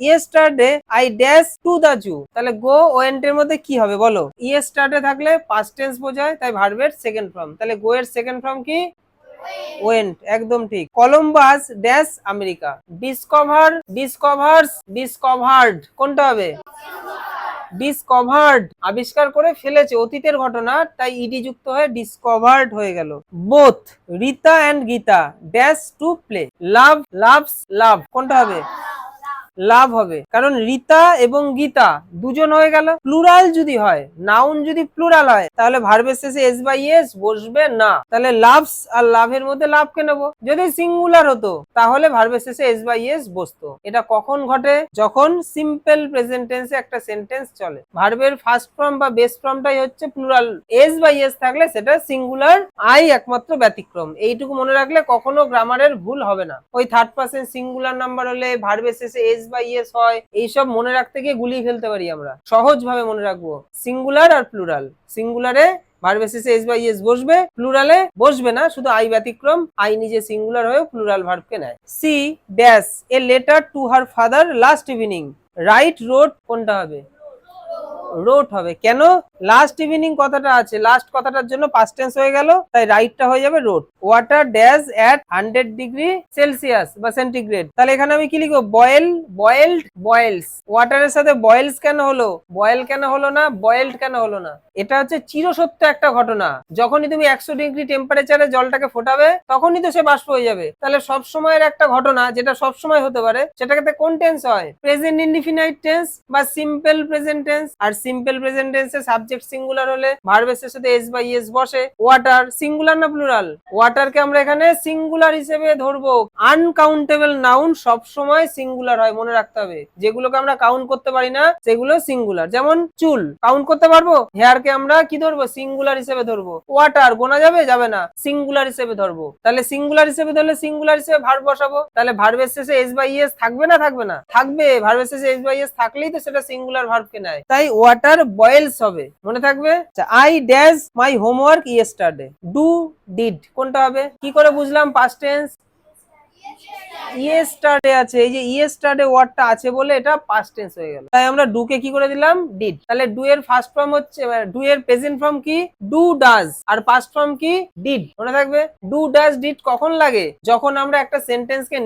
Yesterday I dash to the zoo তাহলে go went এর মধ্যে কি হবে বলো? ইয়েস্টারডে থাকলে পাস্ট টেন্স বোঝায়, তাই ভার্বের সেকেন্ড ফর্ম তাহলে গো এর সেকেন্ড ফর্ম কি? ওয়েন্ট একদম ঠিক। Columbus dash America discover discovers discovered কোনটা হবে? ডিসকভার্ড আবিষ্কার করে ফেলেছে, অতীতের ঘটনা, তাই ইডি যুক্ত হয়ে ডিসকভার্ড হয়ে গেল। Both Rita and Gita dash to play love loves love কোনটা হবে? লাভ হবে। কারণ রীতা এবং গীতা দুজন হয়ে গেল। প্লুরাল যদি হয় নাউন যদি প্লুরাল হয়, তাহলে ভার্বের শেষে এস বাই এস বসবে না। তাহলে লাভস আর লাভের মধ্যে লাভকে নেব? যদি সিঙ্গুলার হতো, তাহলে ভার্বের শেষে এস বাই এস বসতো। এটা কখন ঘটে? যখন সিম্পল প্রেজেন্ট টেন্সে একটা সেন্টেন্স চলে। ভার্বের ফার্স্ট ফর্ম বা বেস ফর্মটাই হচ্ছে প্লুরাল এস বাই এস থাকলে সেটা সিঙ্গুলার আই একমাত্র ব্যতিক্রম। এইটুকু মনে রাখলে কখনো গ্রামারের ভুল হবে না। ওই থার্ড পার্সন সিঙ্গুলার নাম্বার হলে ভার্বের শেষে এস বা ইয়েস হয়, এইসব মনে রাখতে গিয়ে গুলিয়ে ফেলতে পারি আমরা। সহজ ভাবে মনে রাখব। সিঙ্গুলার আর প্লুরাল সিঙ্গুলারে ভার্বের এস বাই এস বসবে প্লুরালে বসবে না, শুধু আই ব্যতিক্রম আই নিজে সিঙ্গুলার হয়েও প্লুরাল ভার্বকে নেয়। She dash a letter to her father last evening write wrote কোনটা হবে? রোড হবে। কেন? লাস্ট ইভিনিং কথাটা আছে লাস্ট কথাটার জন্য পাস্ট টেন্স হয়ে গেল, তাই রাইটটা হয়ে যাবে wrote water dash at hundred degree Celsius বা সেন্টিগ্রেড তাহলে এখানে আমি কি লিখব? বয়েল বয়েলড বয়েলস ওয়াটারের সাথে বয়েলস কেন হলো? বয়েল কেন হলো না? বয়েলড কেন হলো না? এটা হচ্ছে চিরসত্য একটা ঘটনা। যখনই তুমি একশো ডিগ্রি টেম্পারেচারে জলটাকে ফোটাবে, তখনই তো সে বাষ্প হয়ে যাবে। তাহলে সব সময়ের একটা ঘটনা যেটা সব সময় হতে পারে সেটাকে কোন টেন্স হয়? প্রেজেন্ট ইনডিফিনাইট টেন্স বা সিম্পল প্রেজেন্ট টেন্স আর সিম্পল প্রেজেন্ট টেন্সে সাবজেক্ট সিঙ্গুলার হলে ভার্বের সাথে এস বাই এস বসে। ওয়াটার সিঙ্গুলার না প্লুরাল ওয়াটারকে আমরা এখানে সিঙ্গুলার হিসেবে ধরবো। আনকাউন্টেবল নাউন সব সময় সিঙ্গুলার হয়, মনে রাখতে হবে। যেগুলোকে আমরা কাউন্ট করতে পারি না, সেগুলো সিঙ্গুলার যেমন চুল কাউন্ট করতে পারব? হেয়ার কে আমরা কি ধরবো? সিঙ্গুলার হিসেবে ধরবো। ওয়াটার গোনা যাবে? যাবে না। সিঙ্গুলার হিসেবে ধরবো। তাহলে সিঙ্গুলার হিসেবে ধরলে সিঙ্গুলার হিসেবে ভার্ব বসাবো। তাহলে ভার্বের শেষে এস বাই এস থাকবে না থাকবে না? থাকবে। ভার্বের শেষে এস বাই এস থাকলেই তো সেটা সিঙ্গুলার ভার্বকে নেয়। তাই ওয়াটার বয়েলস হবে। মনে থাকবে? I dash my homework yesterday do did কোনটা হবে? কি করে বুঝলাম পাস্ট টেন্স ইয়েস্টারডে আছে, এই যে ইয়েস্টারডে ওয়ার্ডটা আছে বলে এটা পাস্ট টেন্স হয়ে গেল। তাই আমরা কে করে দিলাম? ডিড তাহলে ডু এর ফার্স্ট ফর্ম হচ্ছে ডু এর প্রেজেন্ট ফর্ম কি? ডু ডাজ আর পাস্ট ফর্ম কি? ডিড মনে থাকবে? ডু ডাজ ডিড কখন লাগে? যখন আমরা একটা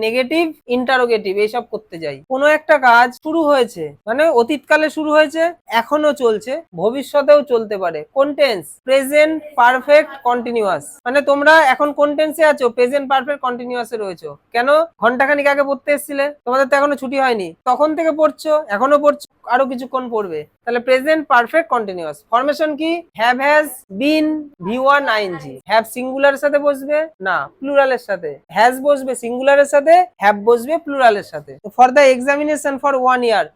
নেগেটিভ ইন্টারোগেটিভ এইসব করতে যাই। কোনো একটা কাজ শুরু হয়েছে মানে অতীতকালে শুরু হয়েছে এখনও চলছে, ভবিষ্যতেও চলতে পারে। কোন টেন্স প্রেজেন্ট পারফেক্ট কন্টিনিউয়াস মানে তোমরা এখন কোন টেন্সে আছো? প্রেজেন্ট পারফেক্ট কন্টিনিউয়াসে রয়েছো। কেন? ঘন্টাখানিক আগে পড়তে এসেছিলে? তোমাদের তো এখনও ছুটি হয়নি। তখন থেকে পড়ছো, এখনও পড়ছো, আরও কিছুক্ষণ পড়বে। তাহলে প্রেজেন্ট পারফেক্ট কন্টিনিউয়াস ফরমেশন কি? Have has been V one ING have singular সাথে বসবে? না প্লুরালের সাথে। হ্যাজ বসবে সিঙ্গুলারের সাথে হ্যাভ বসবে প্লুরালের সাথে। For the examination for one year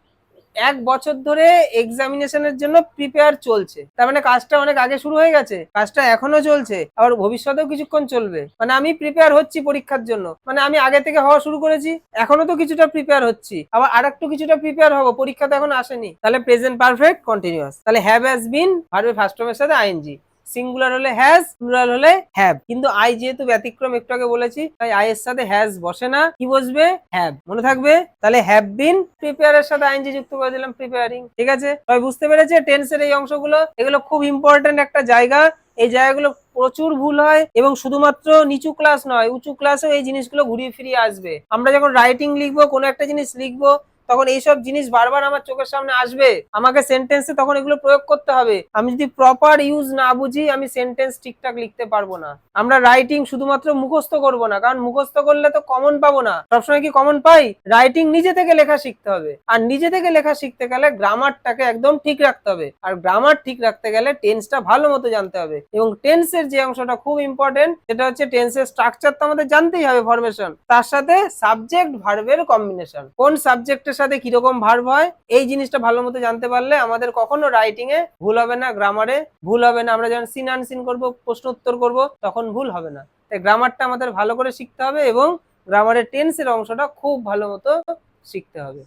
এক বছর ধরে এক্সামিনেশনের জন্য প্রিপেয়ার চলছে। তার মানে কাজটা অনেক আগে শুরু হয়ে গেছে, কাজটা এখনও চলছে, আবার ভবিষ্যতেও কিছুক্ষণ চলবে। মানে আমি প্রিপেয়ার হচ্ছি পরীক্ষার জন্য মানে আমি আগে থেকে হওয়া শুরু করেছি, এখনও তো কিছুটা প্রিপেয়ার হচ্ছি, আবার আর একটু কিছুটা প্রিপেয়ার হব, পরীক্ষা তো এখন আসেনি। তাহলে প্রেজেন্ট পারফেক্ট কন্টিনিউয়াস তাহলে হ্যাভ হ্যাজ বিন ভার্বে ফার্স্ট ফর্মের সাথে আইএনজি সিঙ্গুলার হলে হ্যাজ প্লুরাল হলে হ্যাভ কিন্তু আই যেহেতু ব্যতিক্রম, একটু আগে বলেছি, তাই আই এর সাথে হ্যাজ বসে না। কি বসবে? হ্যাভ মনে থাকবে? তাহলে হ্যাভ বিন প্রিপেয়ার এর সাথে আইনজি যুক্ত করে দিলাম প্রিপেয়ারিং ঠিক আছে? সবাই বুঝতে পেরেছে? টেন্সের এই অংশগুলো? এগুলো খুব ইম্পর্টেন্ট একটা জায়গা। এই জায়গাগুলো প্রচুর ভুল হয় এবং শুধুমাত্র নিচু ক্লাস নয়, উঁচু ক্লাসেও এই জিনিসগুলো ঘুরিয়ে ফিরিয়ে আসবে। আমরা যখন রাইটিং লিখব, কোনো একটা জিনিস লিখব তখন এইসব জিনিস বারবার আমার চোখের সামনে আসবে। আমাকে সেন্টেন্সে তখন এগুলো প্রয়োগ করতে হবে। আমি যদি প্রপার ইউজ না বুঝি, আমি সেন্টেন্স ঠিকঠাক লিখতে পারব না। আমরা রাইটিং শুধুমাত্র মুখস্থ করব না, কারণ মুখস্থ করলে তো কমন পাবো না। সবসময় কি কমন পাই? রাইটিং নিজে থেকে লেখা শিখতে হবে। আর নিজে থেকে লেখা শিখতে গেলে গ্রামারটাকে একদম ঠিক রাখতে হবে। আর গ্রামার ঠিক রাখতে গেলে টেন্সটা ভালো মতো জানতে হবে। এবং টেন্সের যে অংশটা খুব ইম্পর্টেন্ট সেটা হচ্ছে টেন্সের স্ট্রাকচার তো আমাদের জানতেই হবে ফরমেশন তার সাথে সাবজেক্ট ভার্বের কম্বিনেশন কোন সাবজেক্টের সাথে কীরকম ভার্ব হয়, এই জিনিসটা ভালো মতো জানতে পারলে আমাদের কখনো রাইটিং এ ভুল হবে না গ্রামারে ভুল হবে না। আমরা যখন সিন আনসিন করব, প্রশ্ন উত্তর করব, তখন ভুল হবে না। তাই গ্রামারটা আমাদের ভালো করে শিখতে হবে এবং গ্রামারের টেন্সের অংশটা খুব ভালো মতো শিখতে হবে।